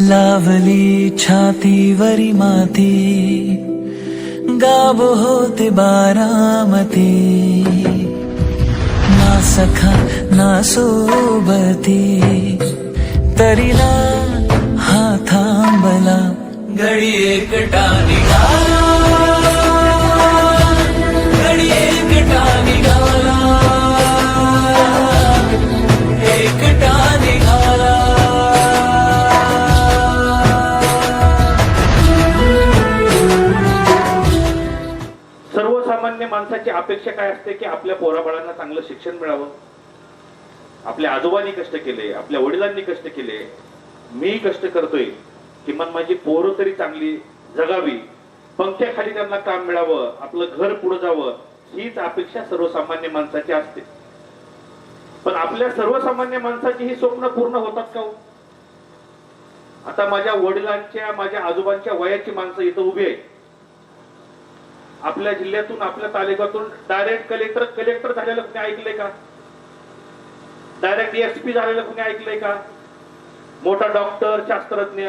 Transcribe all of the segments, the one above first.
लावली छातीवरी माती गाव होते बारामती. ना सखा ना सोबती तरीला हा थांबला. गडी एकटा निघाला सर्वसामान्य माणसाची अपेक्षा काय असते की आपल्या पोराबाळांना चांगलं शिक्षण मिळावं? आपल्या आजोबांनी कष्ट केले आपल्या वडिलांनी कष्ट केले. मी कष्ट करतोय. किमान माझी पोरं तरी चांगली जगावी. पंख्याखाली त्यांना काम मिळावं. आपलं घर पुढे जावं. हीच अपेक्षा सर्वसामान्य माणसाची असते. पण आपल्या सर्वसामान्य माणसाची ही स्वप्न पूर्ण होतात का हो? आता माझ्या वडिलांच्या माझ्या आजोबांच्या वयाची माणसं इथं उभी आहेत. आपल्या जिल्ह्यातून आपल्या तालुक्यातून डायरेक्ट कलेक्टर कलेक्टर झालेलं कुणी ऐकलंय का? डायरेक्ट एसपी झालेलं कुणी ऐकलंय का? मोठा डॉक्टर शास्त्रज्ञ.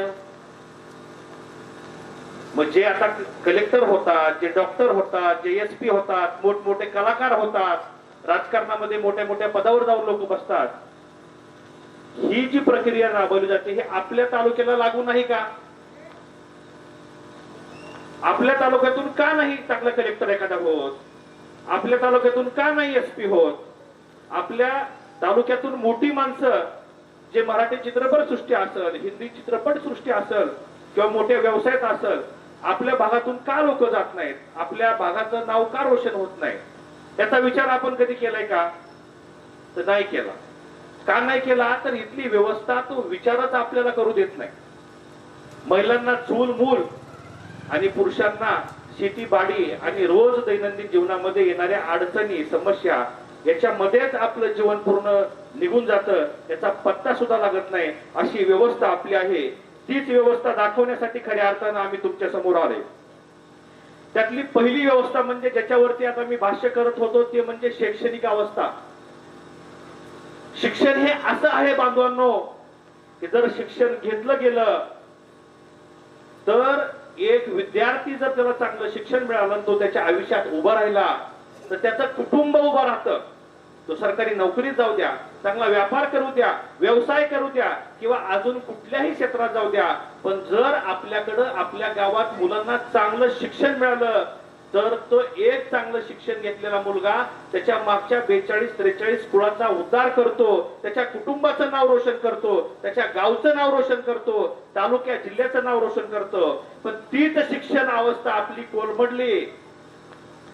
मग जे आता कलेक्टर होतात जे डॉक्टर होतात जे एसपी होतात मोठमोठे कलाकार होतात राजकारणामध्ये मोठ्या मोठ्या पदावर जाऊन लोक बसतात. ही जी प्रक्रिया राबवली जाते हे आपल्या तालुक्याला लागू नाही का? आपल्या तालुक्यातून का नाही चांगला कलेक्टर एखादा होत? आपल्या तालुक्यातून का नाही एसपी होत? आपल्या तालुक्यातून मोठी माणसं जे मराठी चित्रपट सृष्टी असेल हिंदी चित्रपट सृष्टी असेल किंवा मोठ्या व्यवसायात असेल आपल्या भागातून का लोक जात नाहीत? आपल्या भागाचं नाव का रोशन होत नाही? याचा विचार आपण कधी केलाय का? तर नाही केला. का नाही केला? तर इथली व्यवस्था तो विचारच आपल्याला करू देत नाही. महिलांना चूल मूल आणि पुरुषांना शेती बाडी आणि रोज दैनंदिन जीवनामध्ये येणाऱ्या अडचणी समस्या याच्यामध्येच आपलं जीवन पूर्ण निघून जातं. याचा पत्ता सुद्धा लागत नाही. अशी व्यवस्था आपली आहे. तीच व्यवस्था दाखवण्यासाठी खऱ्या अर्थानं आम्ही तुमच्यासमोर आले त्यातली पहिली व्यवस्था म्हणजे ज्याच्यावरती आता मी भाष्य करत होतो ते म्हणजे शैक्षणिक अवस्था. शिक्षण हे असं आहे बांधवांनो की जर शिक्षण घेतलं गेलं तर एक विद्यार्थी जर त्याला चांगलं शिक्षण मिळालं तो त्याच्या आयुष्यात उभा राहिला तर त्याचं कुटुंब उभं राहतं. तो सरकारी नोकरीत जाऊ द्या चांगला व्यापार करू द्या व्यवसाय करू द्या किंवा अजून कुठल्याही क्षेत्रात जाऊ द्या पण जर आपल्याकडं आपल्या गावात मुलांना चांगलं शिक्षण मिळालं तर तो एक चांगलं शिक्षण घेतलेला मुलगा त्याच्या मागच्या बेचाळीस त्रेचाळीस कुळाचा उद्धार करतो त्याच्या कुटुंबाचं नाव रोशन करतो त्याच्या गावचं नाव रोशन करतो तालुक्या जिल्ह्याचं नाव रोशन करतो. पण तीच शिक्षण अवस्था आपली कोलमडली.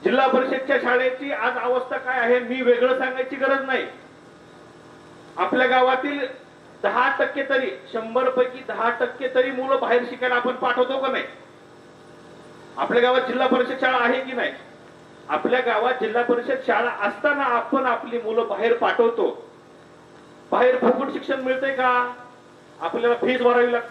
जिल्हा परिषदच्या शाळेची आज अवस्था काय आहे मी वेगळं सांगायची गरज नाही. आपल्या गावातील दहा टक्के तरी शंभर पैकी दहा टक्के तरी मुलं बाहेर शिकायला आपण पाठवतो का नाही? आपल्या गावात जिल्हा परिषद शाळा आहे की नाही? आपल्या गावात जिल्हा परिषद शाळा असताना आपण आपली मुलं बाहेर पाठवतो. बाहेर फुकट शिक्षण मिळते का? आपल्याला फीज भरावी लागते.